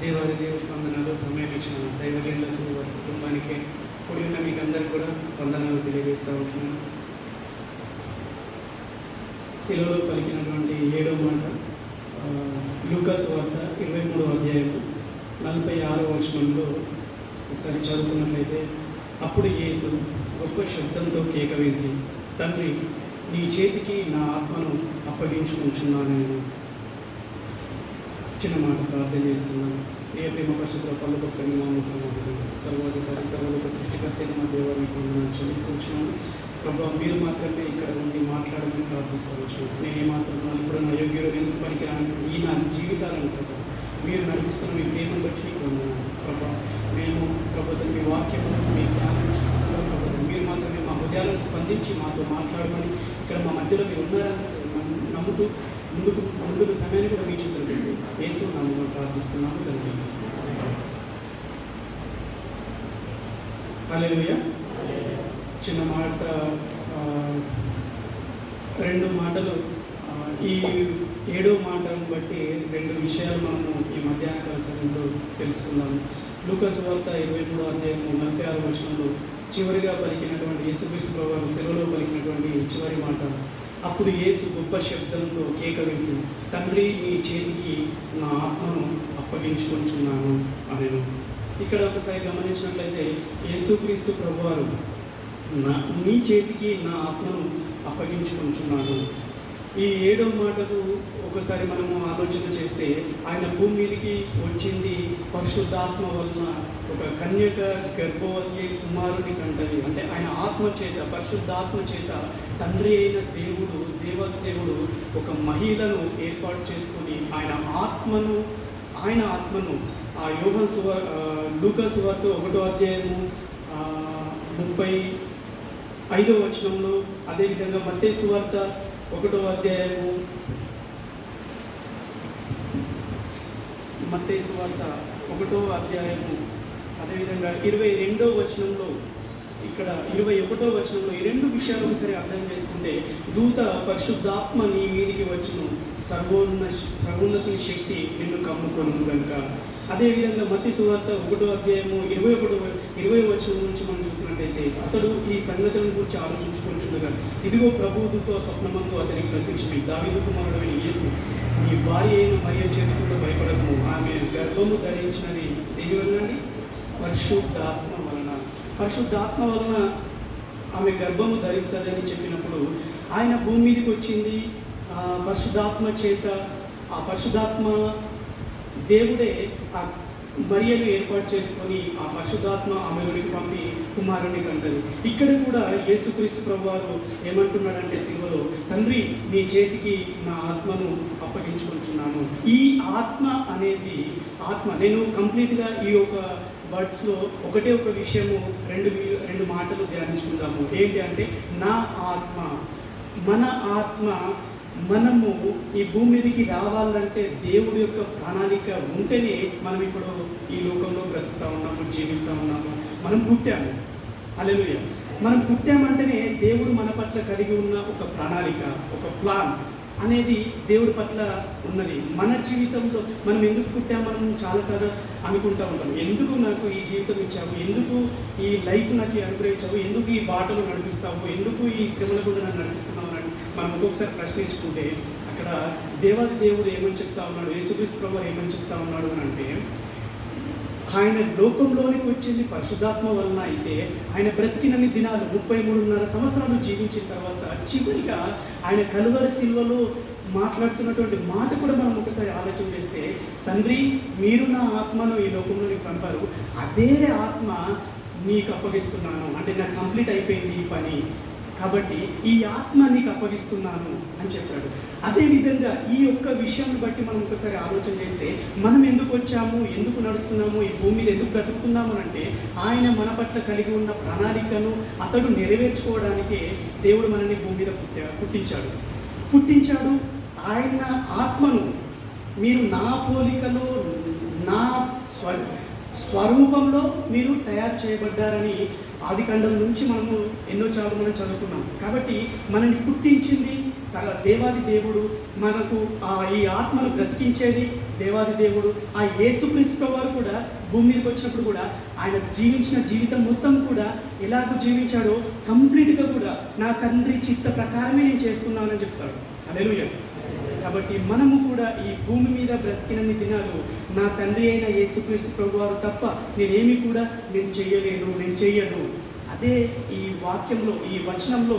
దేవాది దేవుడికి వందనాలు సమయం ఇచ్చిన దైవజనులకు వారి కుటుంబానికి. కూడి ఉన్న మీకు అందరికీ కూడా వందనాలు తెలియజేస్తూ ఉంటున్నాను. శిలవలో పలికినటువంటి ఏడో మాట ఆ, వార్త ఇరవై మూడో అధ్యాయం నలభై ఆరో వచనంలో ఒకసారి చదువుకున్నట్లయితే అప్పుడు యేసు గొప్ప శబ్దంతో కేక వేసి తండ్రి నీ చేతికి నా ఆత్మను అప్పగించుకుంటున్నాను నేను చిన్న మాట ప్రార్థన చేసుకున్నాను ఏ ప్రేమ పరిస్థితుల పల్లకొత్తని సర్వాధికారి సర్వలోక సృష్టికర్త మా దేవ మీకు చెల్లిస్తున్నాను ప్రభావ మీరు మాత్రమే ఇక్కడ ఉండి మాట్లాడమని ప్రార్థిస్తూ వచ్చాను నేను ఏమాత్రం ఇప్పుడు నా యోగ్యుడు ఎందుకు పనికిరాను? ఈ నా జీవితాలను ప్రభావ మీరు నడిపిస్తున్న మీ ప్రేమను బట్టి ప్రభా మేము ప్రభుత్వం మీ వాక్యం మీ ప్రభుత్వం మీరు మాత్రమే మా హృదయాలను స్పందించి మాతో మాట్లాడమని ఇక్కడ మా మధ్యలో మీరు ఉన్నారని నమ్ముతూ ముందుకు ముందుకు సమయాన్ని కూడా మీ చేతులు పెట్టి యేసు నామములో ప్రార్థిస్తున్నాము తండ్రి అలెలుయ చిన్న మాట రెండు మాటలు ఈ ఏడో మాటను బట్టి రెండు విషయాలు మనము ఈ మధ్యాహ్నకాల సమయంలో తెలుసుకున్నాము లూకస్ వార్త ఇరవై మూడో అధ్యాయము నలభై ఆరు వర్షంలో చివరిగా పలికినటువంటి యేసుక్రీస్తు ప్రభావం సెలవులో పలికినటువంటి చివరి మాట. అప్పుడు యేసు గొప్ప శబ్దంతో కేక వేసి తండ్రి నీ చేతికి నా ఆత్మను అప్పగించుకుంటున్నాను అనేను. ఇక్కడ ఒకసారి గమనించినట్లయితే యేసుక్రీస్తు ప్రభువారు నా నీ చేతికి నా ఆత్మను అప్పగించుకుంటున్నాను ఈ ఏడో మాటకు ఒకసారి మనము ఆలోచన చేస్తే ఆయన భూమి మీదకి వచ్చింది పరిశుద్ధాత్మ వలన ఒక కన్యక గర్భవతి కుమారుని కంటది. అంటే ఆయన ఆత్మ చేత పరిశుద్ధాత్మ చేత తండ్రి అయిన దేవుడు దేవత దేవుడు ఒక మహిళను ఏర్పాటు చేసుకొని ఆయన ఆత్మను ఆయన ఆత్మను ఆ యోహన్ సువార్ లూకా సువార్త ఒకటో అధ్యాయము ముప్పై ఐదో వచనంలో అదేవిధంగా మత్తే సువార్త ఒకటో అధ్యాయము మత్తే సువార్త ఒకటో అధ్యాయము అదేవిధంగా ఇరవై రెండో వచనంలో ఇక్కడ ఇరవై ఒకటో వచనంలో ఈ రెండు విషయాలు ఒకసారి అర్థం చేసుకుంటే దూత పరిశుద్ధాత్మ నీ మీదికి వచ్చును. సర్వోన్న సర్వోన్నతుని శక్తి నిన్ను కమ్ముకొను కనుక అదేవిధంగా మత్తి సువార్త ఒకటో అధ్యాయము ఇరవై ఒకటో ఇరవై వచనం నుంచి మనం చూసినట్టయితే అతడు ఈ సంగతులను గురించి ఆలోచించుకుంటుండగా ఇదిగో ప్రభువుతో స్వప్నమంతో అతనికి ప్రత్యక్షమై దావిదు కుమారుడైన యేసు ఈ భార్య అయిన మరియ చేర్చుకుంటూ భయపడము ఆమె గర్భము ధరించినది దేని వలనండి? పరిశుద్ధాత్మ వలన. పరిశుద్ధాత్మ వలన ఆమె గర్భము ధరిస్తుందని చెప్పినప్పుడు ఆయన భూమి మీదకి వచ్చింది. పరిశుద్ధాత్మ చేత ఆ పరిశుద్ధాత్మ దేవుడే ఆ మరియను ఏర్పాటు చేసుకొని ఆ పరిశుద్ధాత్మ ఆమెలోనికి పంపి కుమారుని కంటది ఇక్కడ కూడా యేసుక్రీస్తు ప్రభువారు ఏమంటున్నాడంటే సిలువలో తండ్రి నీ చేతికి నా ఆత్మను అప్పగించుకుంటున్నాను. ఈ ఆత్మ అనేది ఆత్మ. నేను కంప్లీట్గా ఈ యొక్క వర్డ్స్లో ఒకటే ఒక విషయము రెండు రెండు మాటలు ధ్యానించుకుందాము. ఏంటి అంటే నా ఆత్మ. మన ఆత్మ మనము ఈ భూమి మీదకి రావాలంటే దేవుడి యొక్క ప్రణాళిక ఉంటేనే మనం ఇప్పుడు ఈ లోకంలో బ్రతుకుతా ఉన్నాము జీవిస్తూ ఉన్నాము. మనం పుట్టాము. అలెలుయ మనం పుట్టామంటేనే దేవుడు మన పట్ల కలిగి ఉన్న ఒక ప్రణాళిక ఒక ప్లాన్ అనేది దేవుడి పట్ల ఉన్నది. మన జీవితంలో మనం ఎందుకు పుట్టామని చాలాసార్లు అనుకుంటా ఉంటాం. ఎందుకు నాకు ఈ జీవితం ఇచ్చావు? ఎందుకు ఈ లైఫ్ నాకు అనుగ్రహించావు? ఎందుకు ఈ బాటలు నడిపిస్తావు? ఎందుకు ఈ శ్రమల కూడా నన్ను నడిపిస్తావు మనం ఒక్కొక్కసారి ప్రశ్నించుకుంటే అక్కడ దేవాది దేవుడు ఏమని చెప్తా ఉన్నాడు? యేసుక్రీస్తు ప్రభు ఏమని చెప్తా ఉన్నాడు అని అంటే ఆయన లోకంలోనికి వచ్చింది పరిశుద్ధాత్మ వలన అయితే ఆయన బ్రతికినన్ని దినాలు ముప్పై మూడున్నర సంవత్సరాలు జీవించిన తర్వాత చివరిగా ఆయన కలువరి శిల్వలో మాట్లాడుతున్నటువంటి మాట కూడా మనం ఒకసారి ఆలోచన చేస్తే తండ్రి మీరు నా ఆత్మను ఈ లోకంలోనికి పంపారు. అదే ఆత్మ నీకు అప్పగిస్తున్నాను. అంటే నాకు కంప్లీట్ అయిపోయింది ఈ పని. కాబట్టి ఈ ఆత్మ నీకు అప్పగిస్తున్నాను అని చెప్పాడు. అదేవిధంగా ఈ యొక్క విషయాన్ని బట్టి మనం ఒకసారి ఆలోచన చేస్తే మనం ఎందుకు వచ్చాము ఎందుకు నడుస్తున్నాము ఈ భూమి మీద ఎందుకు బ్రతుకుతున్నాము అని అంటే ఆయన మన పట్ల కలిగి ఉన్న ప్రణాళికను అతడు నెరవేర్చుకోవడానికే దేవుడు మనల్ని భూమి మీద పుట్టా పుట్టించాడు. పుట్టించాడు ఆయన ఆత్మను. మీరు నా పోలికలో నా స్వ స్వరూపంలో మీరు తయారు చేయబడ్డారని ఆది నుంచి మనము ఎన్నో చాలు మనం చదువుకున్నాం. కాబట్టి మనల్ని పుట్టించింది దేవాది దేవుడు మనకు ఆ ఈ ఆత్మను బ్రతికించేది దేవాది దేవుడు ఆ యేసుక్రీస్తు వారు కూడా భూమి మీదకి వచ్చినప్పుడు కూడా ఆయన జీవించిన జీవితం మొత్తం కూడా ఎలాగో జీవించాడో కంప్లీట్గా కూడా నా తండ్రి చిత్త ప్రకారమే నేను చేస్తున్నానని చెప్తాడు. అదే కాబట్టి మనము కూడా ఈ భూమి మీద బ్రతికినన్ని దినాలు నా తండ్రి అయిన యేసుక్రీస్తు ప్రభు వారు తప్ప నేనేమి కూడా నేను చెయ్యలేను నేను చెయ్యను అదే ఈ వాక్యంలో ఈ వచనంలో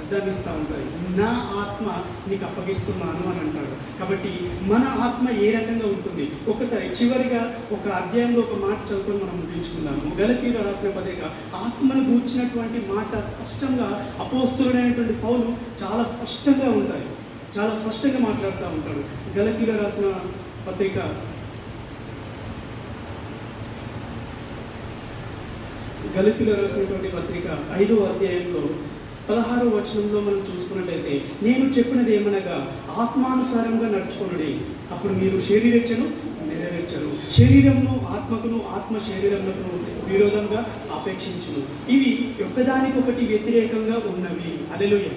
అర్థమిస్తూ ఉంటుంది నా ఆత్మ నీకు అప్పగిస్తున్నాను అని అంటాడు. కాబట్టి మన ఆత్మ ఏ రకంగా ఉంటుంది? ఒకసారి చివరిగా ఒక అధ్యాయంలో ఒక మాట చదువుకొని మనం ముగించుకుందాము. గలతీర రాసిన పత్రిక ఆత్మను గూర్చినటువంటి మాట స్పష్టంగా అపోస్తుడైనటువంటి పౌలు చాలా స్పష్టంగా ఉంటాయి. చాలా స్పష్టంగా మాట్లాడుతూ ఉంటాడు. గలతీలో రాసిన పత్రిక. గలితులు రాసినటువంటి పత్రిక ఐదో అధ్యాయంలో పదహారో వచనంలో మనం చూసుకున్నట్లయితే నేను చెప్పినది ఏమనగా ఆత్మానుసారంగా నడుచుకున్నది అప్పుడు మీరు శరీరెచ్చను నెరవేర్చరు. శరీరమును ఆత్మకును ఆత్మ శరీరములకు విరోధంగా అపేక్షించును. ఇవి ఒకదానికొకటి వ్యతిరేకంగా ఉన్నవి. అలెలుయ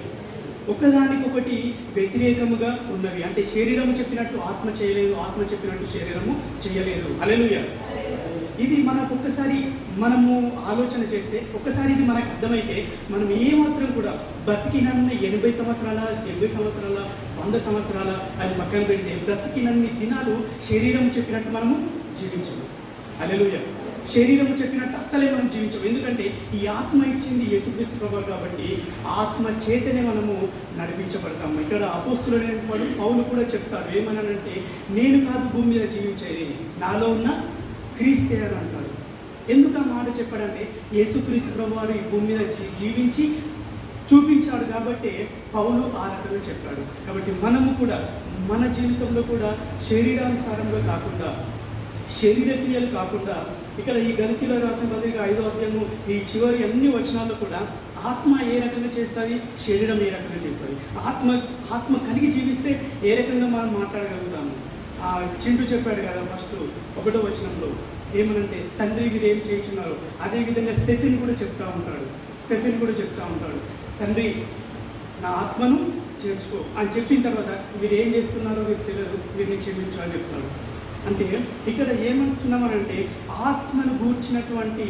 ఒకదానికొకటి వ్యతిరేకముగా ఉన్నవి. అంటే శరీరము చెప్పినట్టు ఆత్మ చేయలేదు ఆత్మ చెప్పినట్టు శరీరము చేయలేదు. అలెలుయ ఇది మనకు ఒక్కసారి మనము ఆలోచన చేస్తే ఒక్కసారి ఇది మనకు అర్థమైతే మనం ఏమాత్రం కూడా బ్రతికినన్ని ఎనభై సంవత్సరాల ఎనభై సంవత్సరాల వంద సంవత్సరాల అది పక్కన పెడితే బ్రతికినన్ని దినాలు శరీరం చెప్పినట్టు మనము జీవించము. అలెలుయ శరీరం చెప్పినట్టు అస్సలే మనం జీవించాం ఎందుకంటే ఈ ఆత్మ ఇచ్చింది యేసుక్రీస్తు ప్రభు కాబట్టి ఆత్మ చేతనే మనము నడిపించబడతాము. ఇక్కడ అపోస్తులు వాడు పౌలు కూడా చెప్తాడు ఏమన్నానంటే నేను కాదు భూమి మీద జీవించేది. నాలో ఉన్న క్రీస్తే అని అంటాడు ఎందుకు ఆ మాట చెప్పాడంటే యేసుక్రీస్తు ప్రభు వారు ఈ భూమి మీద జీ- జీవించి చూపించాడు కాబట్టి పౌలు ఆ రకంగా చెప్పాడు. కాబట్టి మనము కూడా మన జీవితంలో కూడా శరీరానుసారంగా కాకుండా శరీర క్రియలు కాకుండా ఇక్కడ ఈ గణితిలో రాసిన మాదిరిగా ఐదో అధ్యాయము ఈ చివరి అన్ని వచనాల్లో కూడా ఆత్మ ఏ రకంగా చేస్తుంది? శరీరం ఏ రకంగా చేస్తుంది? ఆత్మ ఆత్మ కలిగి జీవిస్తే ఏ రకంగా మనం మాట్లాడగలుగుతాము? ఆ చింటూ చెప్పాడు కదా ఫస్ట్ ఒకటో వచనంలో ఏమనంటే తండ్రి మీరు ఏం చేయించున్నారు అదేవిధంగా స్టెఫిన్ కూడా చెప్తా ఉంటాడు. స్టెఫిన్ కూడా చెప్తా ఉంటాడు. తండ్రి నా ఆత్మను చేర్చుకో అని చెప్పిన తర్వాత మీరు ఏం చేస్తున్నారో మీకు తెలియదు. వీరిని క్షమించు అని చెప్తాడు. అంటే ఇక్కడ ఏమంటున్నామనంటే ఆత్మను గూర్చినటువంటి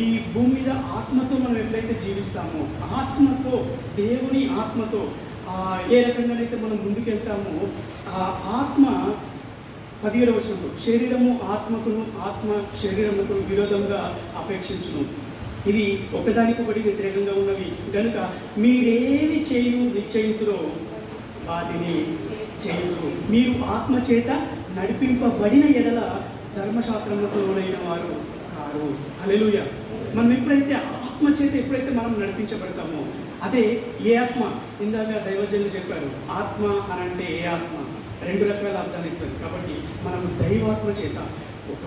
ఈ భూమి మీద ఆత్మతో మనం ఎప్పుడైతే జీవిస్తామో ఆత్మతో దేవుని ఆత్మతో ఏ రకంగానైతే మనం ముందుకెళ్తామో ఆ ఆత్మ పదిహేడు వచనంలో శరీరము ఆత్మకును ఆత్మ శరీరముకు విరోధంగా అపేక్షించును. ఇవి ఒకదానికొకటి వ్యతిరేకంగా ఉన్నవి. కనుక మీరేమి చేయు నిశ్చయితురో వాటిని చేయుదురు. మీరు ఆత్మ చేత నడిపింపబడిన ఎడల ధర్మశాస్త్రములకు లోనైన వారు కారు. అలెలుయ మనం ఎప్పుడైతే ఆత్మ చేత ఎప్పుడైతే మనం నడిపించబడతామో అదే ఏ ఆత్మ? ఇందాక దైవజనులు చెప్పారు ఆత్మ అని అంటే ఏ ఆత్మ? రెండు రకాల అర్థాలు ఇస్తుంది కాబట్టి మనం దైవాత్మ చేత ఒక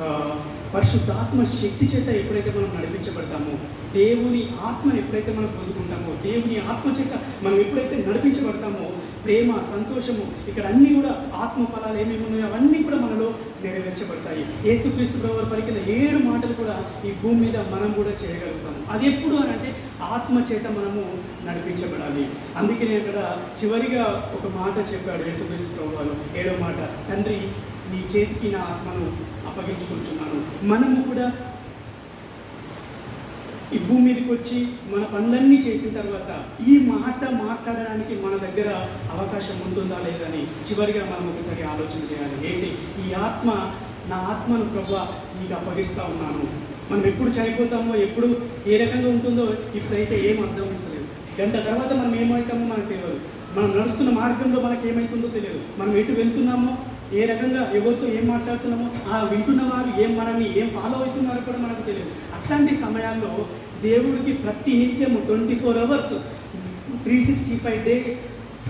పరిశుద్ధాత్మ శక్తి చేత ఎప్పుడైతే మనం నడిపించబడతామో దేవుని ఆత్మను ఎప్పుడైతే మనం పొందుకుంటామో దేవుని ఆత్మ చేత మనం ఎప్పుడైతే నడిపించబడతామో ప్రేమ సంతోషము ఇక్కడ అన్నీ కూడా ఆత్మ ఫలాలు ఏమేమి ఉన్నాయో అవన్నీ కూడా మనలో నెరవేర్చబడతాయి. యేసుక్రీస్తు ప్రభు పలికిన ఏడు మాటలు కూడా ఈ భూమి మీద మనం కూడా చేయగలుగుతాము అది ఎప్పుడు అని అంటే ఆత్మ చేత మనము నడిపించబడాలి. అందుకనే అక్కడ చివరిగా ఒక మాట చెప్పాడు యేసుక్రీస్తు ప్రభు ఏడో మాట తండ్రి నీ చేతికి నా ఆత్మను అప్పగించుకుంటున్నాను. మనము కూడా ఈ భూమి మీదకి వచ్చి మన పనులన్నీ చేసిన తర్వాత ఈ మాట మాట్లాడడానికి మన దగ్గర అవకాశం ఉంటుందా లేదని చివరిగా మనం ఒకసారి ఆలోచన చేయాలి. ఏంటి? ఈ ఆత్మ నా ఆత్మను ప్రభు నీకు అప్పగిస్తా ఉన్నాను. మనం ఎప్పుడు చనిపోతామో ఎప్పుడు ఏ రకంగా ఉంటుందో ఇప్పుడైతే ఏం అర్థం ఇస్తలేదు గంట తర్వాత మనం ఏమవుతామో మనకు తెలియదు. మనం నడుస్తున్న మార్గంలో మనకి ఏమవుతుందో తెలియదు. మనం ఎటు వెళ్తున్నామో ఏ రకంగా ఎవరితో ఏం మాట్లాడుతున్నామో ఆ వింటున్న వారు ఏం మనల్ని ఏం ఫాలో అవుతున్నారో కూడా మనకు తెలియదు. అట్లాంటి సమయాల్లో దేవుడికి ప్రతి నిత్యము twenty four hours three sixty five day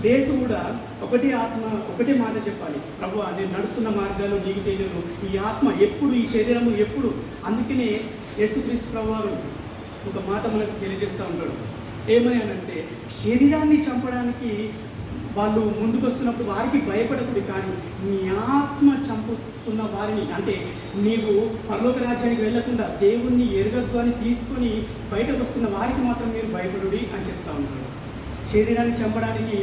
days కూడా ఒకటే ఆత్మ ఒకటే మాట చెప్పాలి. ప్రభు నేను నడుస్తున్న మార్గాలు నీకు తెలియదు. ఈ ఆత్మ ఎప్పుడు ఈ శరీరము ఎప్పుడు? అందుకనే యేసుక్రీస్తు ప్రభు ఒక మాట మనకు తెలియజేస్తూ ఉంటాడు. ఏమని అనంటే శరీరాన్ని చంపడానికి వాళ్ళు ముందుకు వస్తున్నప్పుడు వారికి భయపడకూడదు కానీ నీ ఆత్మ చంపుతున్న వారిని అంటే నీవు పరలోక రాజ్యానికి వెళ్ళకుండా దేవుణ్ణి ఎరగద్దు అని తీసుకొని బయటకు వస్తున్న వారికి మాత్రం మీరు భయపడుడి అని చెప్తా ఉన్నాడు. శరీరాన్ని చంపడానికి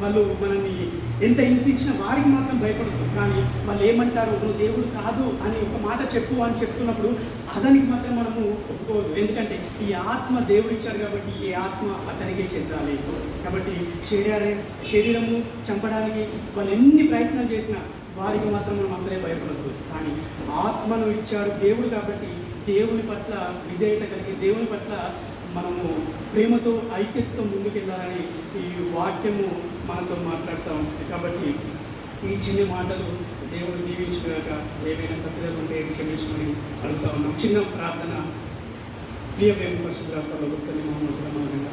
వాళ్ళు మనల్ని ఎంత హింసించినా వారికి మాత్రం భయపడదు. కానీ వాళ్ళు ఏమంటారు? నువ్వు దేవుడు కాదు అని ఒక మాట చెప్పు అని చెప్తున్నప్పుడు అతనికి మాత్రం మనము ఒప్పుకోవద్దు. ఎందుకంటే ఈ ఆత్మ దేవుడు ఇచ్చారు కాబట్టి ఈ ఆత్మ అతనికే చెందాలి. కాబట్టి శరీర శరీరము చంపడానికి వాళ్ళు ఎన్ని ప్రయత్నాలు చేసినా వారికి మాత్రం మనం అసలే భయపడద్దు. కానీ ఆత్మను ఇచ్చాడు దేవుడు కాబట్టి దేవుని పట్ల విధేయత కలిగి దేవుని పట్ల మనము ప్రేమతో ఐక్యతతో ముందుకెళ్ళాలని ఈ వాక్యము మనతో మాట్లాడుతూ ఉంటుంది. కాబట్టి ఈ చిన్న మాటలు దేవుడు దీవించుగాక ఏమైనా తప్పిదలు ఉంటే క్షమించుకొని అడుగుతా ఉన్నాం. చిన్న ప్రార్థన. ప్రియ ప్రేమ పరిశుద్ధాత్మలో గుర్తుని మహమ్మద్గా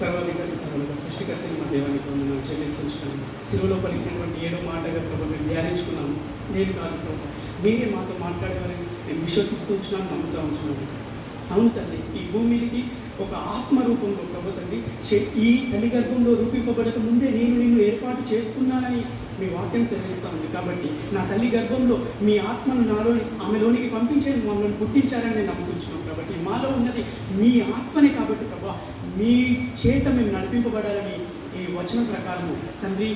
సర్వాధికారి సర్వలుగా సృష్టికర్తని మా దేవానికి వందనాలు చెల్లిస్తున్నాను సిలువలో పలికినటువంటి ఏడో మాటగా ప్రభు మేము ధ్యానించుకున్నాము. నేను కాదు ప్రభు మీరే మాతో మాట్లాడేవారని నేను విశ్వసిస్తూ ఉంచున్నాను నమ్ముతూ ఉంచున్నాను అవును తండ్రి ఈ భూమికి ఒక ఆత్మ రూపంలో ప్రభు తండ్రి ఈ తల్లి గర్భంలో రూపింపబడక ముందే నేను నిన్ను ఏర్పాటు చేసుకున్నానని మీ వాక్యం సెలవిస్తా ఉంది కాబట్టి నా తల్లి గర్భంలో మీ ఆత్మను నాలో ఆమెలోనికి పంపించే మమ్మల్ని పుట్టించారని నేను నమ్ముతున్నాను కాబట్టి మాలో ఉన్నది మీ ఆత్మనే కాబట్టి ప్రభా మీ చేత మేము నడిపింపబడాలని ఈ వచనం ప్రకారము తండ్రి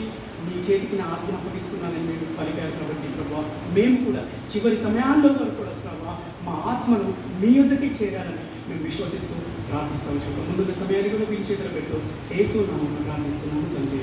మీ చేతికి నా ఆత్మ అప్పగిస్తున్నానని మేము పలికారు కాబట్టి ప్రభా మేము కూడా చివరి సమయాల్లో వరకు కూడా మా ఆత్మను మీ యొద్దకే చేరాలని మేము విశ్వసిస్తూ ప్రార్థిస్తాం. శుభ్ర ముందున్న సమయాన్ని కూడా మీ చేతులు పెట్టు ఏసు నామం ప్రార్థిస్తున్నాము తండ్రి.